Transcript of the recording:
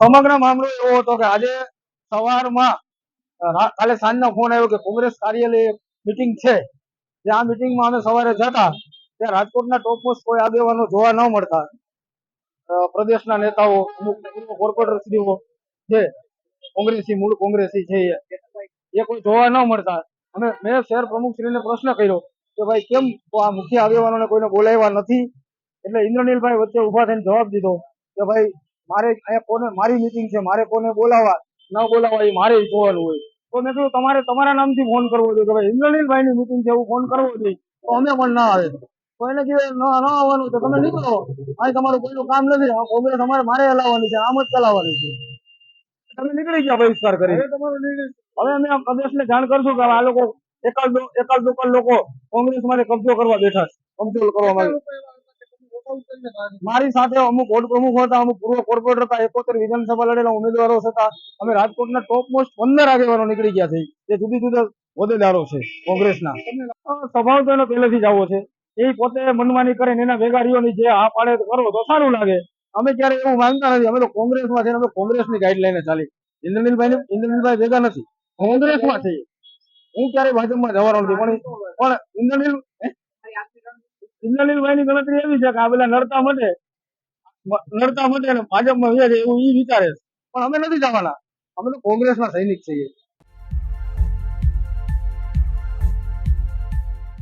સમગ્ર મામલો એવો હતો કે આજે સવારમાં કાલે સાંજનો ફોન આવ્યો કે કોંગ્રેસ કાર્યાલય મિટિંગ છે. જે આ મિટિંગમાં અમે સવારે જતા ત્યાં રાજકોટના ટોપ મોસ્ટ કોઈ આગેવાનો જોવા ન મળતા. પ્રદેશના નેતાઓ, અમુક પૂર્વ કોર્પોરેટરશ્રીઓ છે કોંગ્રેસી, મૂળ કોંગ્રેસી છે એ કોઈ જોવા ન મળતા. અને મેં શહેર પ્રમુખશ્રીને પ્રશ્ન કર્યો કે ભાઈ કેમ આ મુખ્ય આગેવાનોને કોઈને બોલાવ્યા નથી? એટલે ઇન્દ્રનીલભાઈ વચ્ચે ઊભા થઈને જવાબ દીધો કે ભાઈ મારે અહીંયા કોને મારી મિટિંગ છે મારે કોને બોલાવવા ન બોલાવવા એ મારે જોવાનું હોય. તો મેં કીધું તમારે તમારા નામથી ફોન કરવો જોઈએ કે ભાઈ ઇન્દ્રનીલભાઈની મિટિંગ છે એવું ફોન કરવો જોઈએ તો અમે પણ ના આવે. તો એને કીધું ન ન આવવાનું તો તમે નીકળો. અહીં તમારું કોઈનું કામ નથી. કોંગ્રેસ અમારે મારે હલાવવાની છે આમ જ ચલાવવાની છે. તમે નીકળી ગયા બહિષ્કાર કરી હવે અમે પ્રદેશ ને જાણ કરશું કે આ લોકો એકાદ દો- એકાદ લોકો કોંગ્રેસ માટે કબજો કરવા બેઠા છે. કબજો કરવા માંગે મારી સાથે અમુક વોર્ડ પ્રમુખ હતા, અમુક પૂર્વ કોર્પોરેટર હતા, એકોતેર વિધાનસભા લડેલા ઉમેદવારો હતા. અમે રાજકોટના ટોપ મોસ્ટ પંદર આગેવાનો નીકળી ગયા છે. જે જુદી જુદા હોદ્દેદારો છે કોંગ્રેસના. સ્વભાવ તો એનો પહેલેથી જ આવો છે. એ પોતે મનમાની કરે એના વેગારીઓની જે હા પાડે કરો, તો સારું લાગે. અમે ક્યારે એવું માંગતા નથી. અમે તો કોંગ્રેસમાં છે અમે કોંગ્રેસની ગાઈડલાઈન ચાલી. ઇન્દ્રનીલભાઈ ઇન્દ્રનીલભાઈ ભેગા નથી. કોંગ્રેસમાં છે હું ક્યારેય ભાજપમાં જવાનો નથી. પણ પણ ઇન્દ્રનીલ ઇન્દ્રનીલભાઈની ગણતરી એવી છે કે આ બધા નડતા મટે. નડતા મટે અને ભાજપમાં વ્યા એવું ઈ વિચારે પણ અમે નથી જવાના. અમે તો કોંગ્રેસના સૈનિક છીએ.